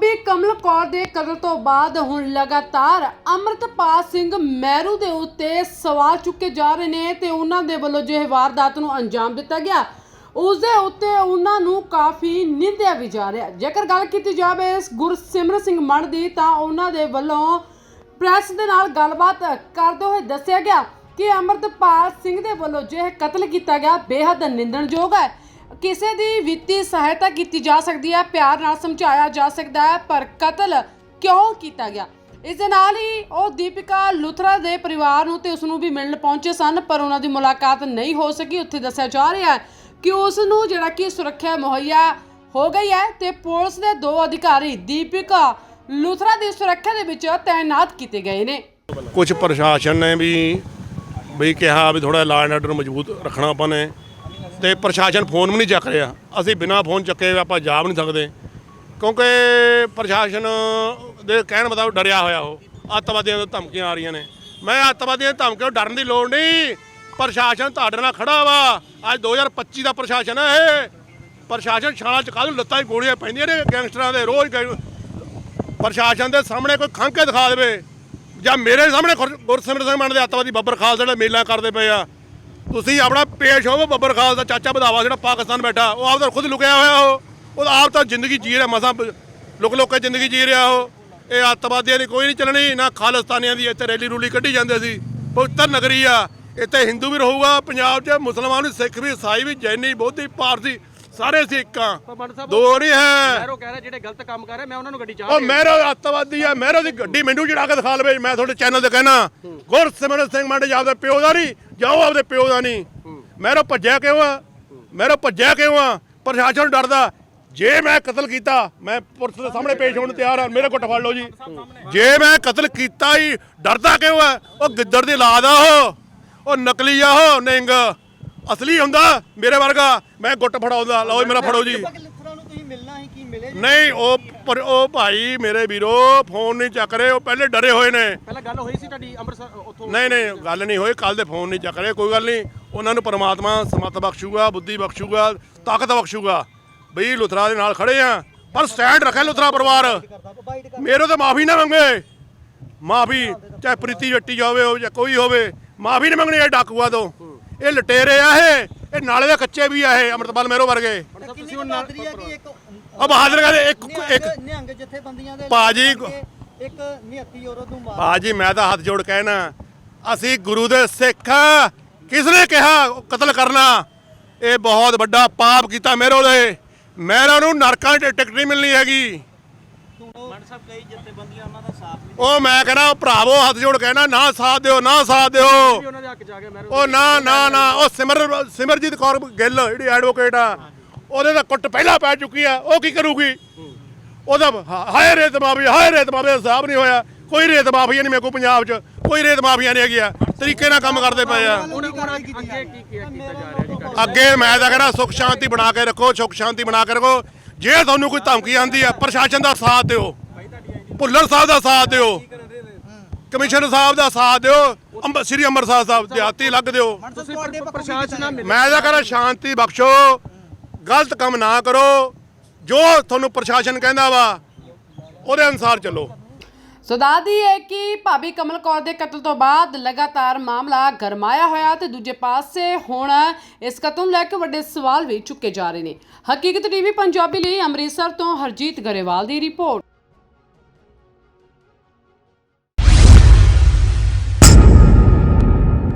ਭਾਬੀ ਕਮਲ ਕੌਰ ਦੇ ਕਤਲ ਤੋਂ ਬਾਅਦ ਹੁਣ ਲਗਾਤਾਰ ਅਮਰਤਪਾਲ ਸਿੰਘ ਮਹਿਰੂ ਦੇ ਉੱਤੇ ਸਵਾਲ ਚੁੱਕੇ ਜਾ ਰਹੇ ਨੇ ਤੇ ਉਹਨਾਂ ਦੇ ਵੱਲੋਂ ਜੋ ਵਾਰਦਾਤ ਨੂੰ ਅੰਜਾਮ ਦਿੱਤਾ ਗਿਆ ਉਸ ਦੇ ਉੱਤੇ ਉਹਨਾਂ ਨੂੰ ਕਾਫੀ ਨਿੰਦਿਆ ਵੀ ਜਾ ਰਿਹਾ। ਜੇਕਰ ਗੱਲ ਕੀਤੀ ਜਾਵੇ ਇਸ ਗੁਰਸਿਮਰਨ ਸਿੰਘ ਮਣ ਦੀ ਤਾਂ ਉਹਨਾਂ ਦੇ ਵੱਲੋਂ ਪ੍ਰੈਸ ਦੇ ਨਾਲ ਗੱਲਬਾਤ ਕਰਦੇ ਹੋਏ ਦੱਸਿਆ ਗਿਆ ਕਿ ਅਮਰਤਪਾਲ ਸਿੰਘ ਦੇ ਵੱਲੋਂ ਜੋ ਕਤਲ ਕੀਤਾ ਗਿਆ, ਬੇਹੱਦ ਨਿੰਦਣਯੋਗ ਹੈ। ਕਿਸੇ ਦੀ ਵਿੱਤੀ ਸਹਾਇਤਾ ਕੀਤੀ ਜਾ ਸਕਦੀ ਹੈ, ਪਿਆਰ ਨਾਲ ਸਮਝਾਇਆ ਜਾ ਸਕਦਾ ਹੈ, ਪਰ ਕਤਲ ਕਿਉਂ ਕੀਤਾ ਗਿਆ? ਇਸ ਦੇ ਨਾਲ ਹੀ ਉਹ ਦੀਪਿਕਾ ਲੁਥਰਾ ਦੇ ਪਰਿਵਾਰ ਨੂੰ ਤੇ ਉਸ ਨੂੰ ਵੀ ਮਿਲਣ ਪਹੁੰਚੇ ਸਨ, ਪਰ ਉਹਨਾਂ ਦੀ ਮੁਲਾਕਾਤ ਨਹੀਂ ਹੋ ਸਕੀ। ਉੱਥੇ ਦੱਸਿਆ ਜਾ ਰਿਹਾ ਹੈ ਕਿ ਉਸ ਨੂੰ ਜਿਹੜਾ ਕਿ ਸੁਰੱਖਿਆ ਮੁਹੱਈਆ ਹੋ ਗਈ ਹੈ ਤੇ ਪੁਲਿਸ ਦੇ ਦੋ ਅਧਿਕਾਰੀ ਦੀਪਿਕਾ ਲੁਥਰਾ ਦੀ ਸੁਰੱਖਿਆ ਦੇ ਵਿੱਚ ਤਾਇਨਾਤ ਕੀਤੇ ਗਏ ਨੇ। ਕੁਝ ਪ੍ਰਸ਼ਾਸਨ ਨੇ ਵੀ ਵੀ ਕਿਹਾ ਵੀ ਥੋੜਾ ਲਾਅ ਐਂਡ ਆਰਡਰ ਮਜ਼ਬੂਤ ਰੱਖਣਾ ਆਪਾਂ ਨੇ। ਤੇ ਪ੍ਰਸ਼ਾਸਨ ਫੋਨ ਵੀ ਨਹੀਂ ਚੱਕ ਰਿਹਾ। ਅਸੀਂ ਬਿਨਾਂ ਫੋਨ ਚੱਕੇ ਆਪਾਂ ਜਾ ਵੀ ਨਹੀਂ ਸਕਦੇ। ਕਿਉਂਕਿ ਪ੍ਰਸ਼ਾਸਨ ਦੇ ਕਹਿਣ ਮੁਤਾਬਕ ਡਰਿਆ ਹੋਇਆ ਉਹ। ਅੱਤਵਾਦੀਆਂ ਤੋਂ ਧਮਕੀਆਂ ਆ ਰਹੀਆਂ ਨੇ। ਮੈਂ ਅੱਤਵਾਦੀਆਂ ਤੋਂ ਧਮਕੀਆਂ ਤੋਂ ਡਰਨ ਦੀ ਲੋੜ ਨਹੀਂ। ਪ੍ਰਸ਼ਾਸਨ ਤੁਹਾਡੇ ਨਾਲ ਖੜਾ ਵਾ। ਅੱਜ 2025 ਦਾ ਪ੍ਰਸ਼ਾਸਨ ਹੈ ਇਹ। ਪ੍ਰਸ਼ਾਸਨ ਛਾਲਾਂ ਚ ਕਾਹਨੂੰ ਲੱਤਾਂ 'ਚ ਗੋਲੀਆਂ ਪੈਂਦੀਆਂ ਨੇ ਗੈਂਗਸਟਰਾਂ ਦੇ? ਰੋਜ਼ ਗੈਂਗ- ਪ੍ਰਸ਼ਾਸਨ ਦੇ ਸਾਹਮਣੇ ਕੋਈ ਖੰਘ ਦਿਖਾ ਦੇਵੇ। ਜਾਂ ਮੇਰੇ ਸਾਹਮਣੇ ਗੁਰ- ਸਿੰਘ ਮੰਨ ਦੇ ਅੱਤਵਾਦੀ ਬੱਬਰ ਖਾਲਸਾ ਜਿਹੜੇ ਮੇਲਾ ਕਰਦੇ ਪਏ ਆ। ਤੁਸੀਂ ਆਪਣਾ ਪੇਸ਼ ਹੋਵੋ ਬੱਬਰ ਖਾਲਸਾ ਚਾਚਾ ਵਧਾਵਾ ਜਿਹੜਾ ਪਾਕਿਸਤਾਨ ਬੈਠਾ, ਉਹ ਆਪ ਤਾਂ ਖੁਦ ਲੁਕਿਆ ਹੋਇਆ ਉਹ। ਉਹ ਆਪ ਤਾਂ ਜ਼ਿੰਦਗੀ ਜੀ ਰਿਹਾ, ਮਸਾਂ ਲੁਕ ਲੁਕ ਕੇ ਜ਼ਿੰਦਗੀ ਜੀ ਰਿਹਾ ਉਹ। ਇਹ ਅੱਤਵਾਦੀਆਂ ਦੀ ਕੋਈ ਨਹੀਂ ਚੱਲਣੀ, ਨਾ ਖਾਲਿਸਤਾਨੀਆਂ ਦੀ, ਇੱਥੇ ਰੈਲੀ ਰੂਲੀ ਕੱਢੀ ਜਾਂਦੇ ਸੀ। ਪਵਿੱਤਰ ਨਗਰੀ ਆ। ਇੱਥੇ ਹਿੰਦੂ ਵੀ ਰਹੂਗਾ, ਪੰਜਾਬ 'ਚ ਮੁਸਲਮਾਨ ਵੀ, ਸਿੱਖ ਵੀ ਈਸਾਈ ਵੀ, ਜੈਨੀ, ਬੋਧੀ, ਪਾਰਸੀ ਸਾਰੇ ਸਾਹਿਬ ਦੋ ਨਹੀਂ ਹੈ। ਮੈਰੋ ਕਹਿ ਰਿਹਾ ਜਿਹੜੇ ਗਲਤ ਕੰਮ ਕਰ ਰਹੇ ਮੈਂ ਉਹਨਾਂ ਨੂੰ ਗੱਡੀ ਚਾਹ ਉਹ ਮੇਰਾ ਅੱਤਵਾਦੀ ਆ ਮੇਰਾ ਦੀ ਗੱਡੀ ਮੈਨੂੰ ਚੜਾ ਕੇ ਦਿਖਾ ਲਵੇ ਮੈਂ ਤੁਹਾਡੇ ਚੈਨਲ ਤੇ ਕਹਿਣਾ। ਗੁਰਸਿਮਰਨ ਸਿੰਘ ਮੰਡ ਜੀ ਆਪਦੇ ਪਿਓ ਦਾ ਨਹੀਂ ਜਾਓ ਆਪਦੇ ਪਿਓ ਦਾ ਨਹੀਂ। ਮੇਰਾ ਭੱਜਿਆ ਕਿਉਂ ਆ? ਮੇਰਾ ਭੱਜਿਆ ਕਿਉਂ ਆ? ਪ੍ਰਸ਼ਾਸਨ ਡਰਦਾ। ਜੇ ਮੈਂ ਕਤਲ ਕੀਤਾ ਮੈਂ ਪੁਲਿਸ ਦੇ ਸਾਹਮਣੇ ਪੇਸ਼ ਹੋਣ ਤਿਆਰ ਆ ਮੇਰੇ ਕੋਲ ਫੜ ਲਓ ਜੀ। ਜੇ ਮੈਂ ਕਤਲ ਕੀਤਾ ਹੀ ਡਰਦਾ ਕਿਉਂ ਆ? ਉਹ ਗਿੱਦੜ ਦੀ ਔਲਾਦ ਆ ਉਹ। ਉਹ ਨਕਲੀ ਆ ਉਹ ਨਿੰਗ। ਅਸਲੀ ਹੁੰਦਾ ਮੇਰੇ ਵਰਗਾ। ਮੈਂ ਗੁੱਟ ਫੜਾਉਂਦਾ। ਲਓ ਜੀ ਮੇਰਾ ਫੜੋ ਜੀ। ਲਿਖਰਾਂ ਨੂੰ ਤੁਸੀਂ ਮਿਲਣਾ ਹੀ ਕੀ ਮਿਲੇ ਨਹੀਂ ਉਹ ਪਰ ਉਹ ਭਾਈ ਮੇਰੇ ਵੀਰੋ ਫੋਨ ਨਹੀਂ ਚੱਕ ਰਹੇ। ਉਹ ਪਹਿਲੇ ਡਰੇ ਹੋਏ ਨੇ। ਪਹਿਲਾਂ ਗੱਲ ਹੋਈ ਸੀ ਤੁਹਾਡੀ ਅੰਮ੍ਰਿਤਸਰ ਉੱਥੋਂ? ਨਹੀਂ ਨਹੀਂ ਗੱਲ ਨਹੀਂ ਹੋਈ। ਕੱਲ ਦੇ ਫੋਨ ਨਹੀਂ ਚੱਕ ਰਹੇ ਕੋਈ ਗੱਲ ਨਹੀਂ। ਉਹਨਾਂ ਨੂੰ ਪਰਮਾਤਮਾ ਸਮਤ ਬਖਸ਼ੂਗਾ ਬੁੱਧੀ ਬਖਸ਼ੂਗਾ ਤਾਕਤ ਬਖਸ਼ੂਗਾ। ਬਈ ਲੁਥਰਾ ਦੇ ਨਾਲ ਖੜੇ ਆ। ਪਰ ਸਟੈਂਡ ਰੱਖੇ ਲੁਥਰਾ ਪਰਿਵਾਰ। ਮੇਰੇ ਤੋਂ ਮਾਫੀ ਨਾ ਮੰਗੇ। ਮਾਫੀ ਚਾਹੇ ਪ੍ਰੀਤੀ ਜੱਟੀ ਜਾਵੇ ਉਹ ਜਾਂ ਕੋਈ ਹੋਵੇ ਮਾਫੀ ਨਹੀਂ ਮੰਗਣੀ ਇਹ ਡਾਕੂਆ ਤੋਂ। ਇਹ ਲਟੇਰੇ ਆ ਇਹ। ਇਹ ਨਾਲੇ ਦੇ ਕੱਚੇ ਵੀ ਆ ਇਹ ਅੰਮ੍ਰਿਤਪਾਲ ਮੇਰੋ ਵਰਗੇ। ਤੁਸੀਂ ਕੁ ਹੁਣ ਨਾਲ ਬਹਾਦਰੀ ਹੈ ਕਿ ਇੱਕ ਆ ਬਹਾਦਰ ਕਹਿੰਦੇ ਇੱਕ ਇੱਕ ਨਿਹੰਗ- ਜਥੇਬੰਦੀਆਂ ਦੇ ਭਾਜੀ, ਇੱਕ ਨਿਹੱਤੀ ਔਰਤ ਨੂੰ ਮਾਰ ਬਾਜੀ ਮੈਂ ਤਾਂ ਹੱਥ ਜੋੜ ਕਹਿਣਾ ਅਸੀਂ ਗੁਰੂ ਦੇ ਸਿੱਖ। ਕਿਸ ਨੇ ਕਿਹਾ ਕਤਲ ਕਰਨਾ? ਇਹ ਬਹੁਤ ਵੱਡਾ ਪਾਪ ਕੀਤਾ ਮੇਰੇ ਦੇ ਮੇਰਾ ਨੂੰ ਨਰਕਾਂ 'ਚ ਟਿਕਟ ਨਹੀਂ ਮਿਲਣੀ ਹੈਗੀ। ਮੰਡ ਸਾਹਿਬ ਕਈ ਜਥੇਬੰਦੀਆਂ ਉਹਨਾਂ ਦਾ ਸਾਥ ਉਹ ਮੈਂ ਕਹਿੰਦਾ ਭਰਾਵੋ ਹੱਥ ਜੋੜ ਕਹਿਣਾ ਨਾ ਸਾਥ ਦਿਓ ਨਾ ਸਾਥ ਦਿਓ। ਵੀ ਉਹਨਾਂ ਦੇ ਹੱਕ ਜਾ ਕੇ ਮੈਰੋ ਉਹ ਨਾ ਨਾ ਨਾ ਉਹ ਸਿਮਰ ਸਿਮਰਜੀਤ ਕੌਰ ਗਿੱਲ ਜਿਹੜੀ ਐਡਵੋਕੇਟ ਆ ਉਹਦੇ ਦਾ ਕੁੱਟ ਪਹਿਲਾਂ ਪੈ ਚੁੱਕੀ ਆ ਉਹ ਕੀ ਕਰੂਗੀ? ਉਹਦਾ ਹਾਏ ਰੇਤ ਮਾਫੀਆ ਹਾਏ ਰੇਤ ਮਾਫੀਆ ਹਿਸਾਬ ਨਹੀਂ ਹੋਇਆ। ਕੋਈ ਰੇਤ ਮਾਫੀਆ ਨਹੀਂ ਮੇਰੇ ਕੋਲ ਪੰਜਾਬ 'ਚ ਕੋਈ ਰੇਤ ਮਾਫੀਆ ਨਹੀਂ ਹੈਗੀ ਆ। ਤਰੀਕੇ ਨਾਲ ਕੰਮ ਕਰਦੇ ਪਏ ਆ? ਅੱਗੇ ਮੈਂ ਤਾਂ ਕਹਿੰਦਾ ਸੁਖ ਸ਼ਾਂਤੀ ਬਣਾ ਕੇ ਰੱਖੋ ਸੁਖ ਸ਼ਾਂਤੀ ਬਣਾ ਕੇ ਰੱਖੋ। ਜੇ ਤੁਹਾਨੂੰ ਕੋਈ ਧਮਕੀ ਆਂਦੀ ਆ ਪ੍ਰਸ਼ਾਸਨ ਦਾ ਸਾਥ ਦਿਓ। ਭੁੱਲਰ ਸਾਹਿਬ ਦਾ ਸਾਥ ਦਿਓ। ਕਮਿਸ਼ਨਰ ਸਾਹਿਬ ਦਾ ਸਾਥ ਦਿਓ। ਅੰਬ ਸ੍ਰੀ ਅੰਮ੍ਰਿਤਸਰ ਸਾਹਿਬ ਦਿਹਾਤੀ ਲੱਗ ਦਿਓ। ਤੁਸੀਂ ਪਰ- ਪ੍ਰਸ਼ਾਸਨ ਨਾਲ ਮਿਲੇ ਮੈਂ ਤਾਂ ਕਹਿੰਦਾ ਸ਼ਾਂਤੀ ਬਖਸ਼ੋ। ਗਲਤ ਕੰਮ ਨਾ ਕਰੋ। ਜੋ ਤੁਹਾਨੂੰ ਪ੍ਰਸ਼ਾਸਨ ਕਹਿੰਦਾ ਵਾ ਉਹਦੇ ਅਨੁਸਾਰ ਚੱਲੋ। ਸੋ ਦੱਸਦੀ ਹੈ ਕਿ ਭਾਬੀ ਕਮਲ ਕੌਰ ਦੇ ਕਤਲ ਤੋਂ ਬਾਅਦ ਲਗਾਤਾਰ ਮਾਮਲਾ ਗਰਮਾਇਆ ਹੋਇਆ ਤੇ ਦੂਜੇ ਪਾਸੇ ਹੁਣ ਇਸ ਕਤਲ ਨੂੰ ਲੈ ਕੇ ਵੱਡੇ ਸਵਾਲ ਵੀ ਚੁੱਕੇ ਜਾ ਰਹੇ ਨੇ। ਹਕੀਕਤ ਟੀਵੀ ਪੰਜਾਬੀ ਲਈ ਅੰਮ੍ਰਿਤਸਰ ਤੋਂ ਹਰਜੀਤ ਗਰੇਵਾਲ ਦੀ ਰਿਪੋਰਟ।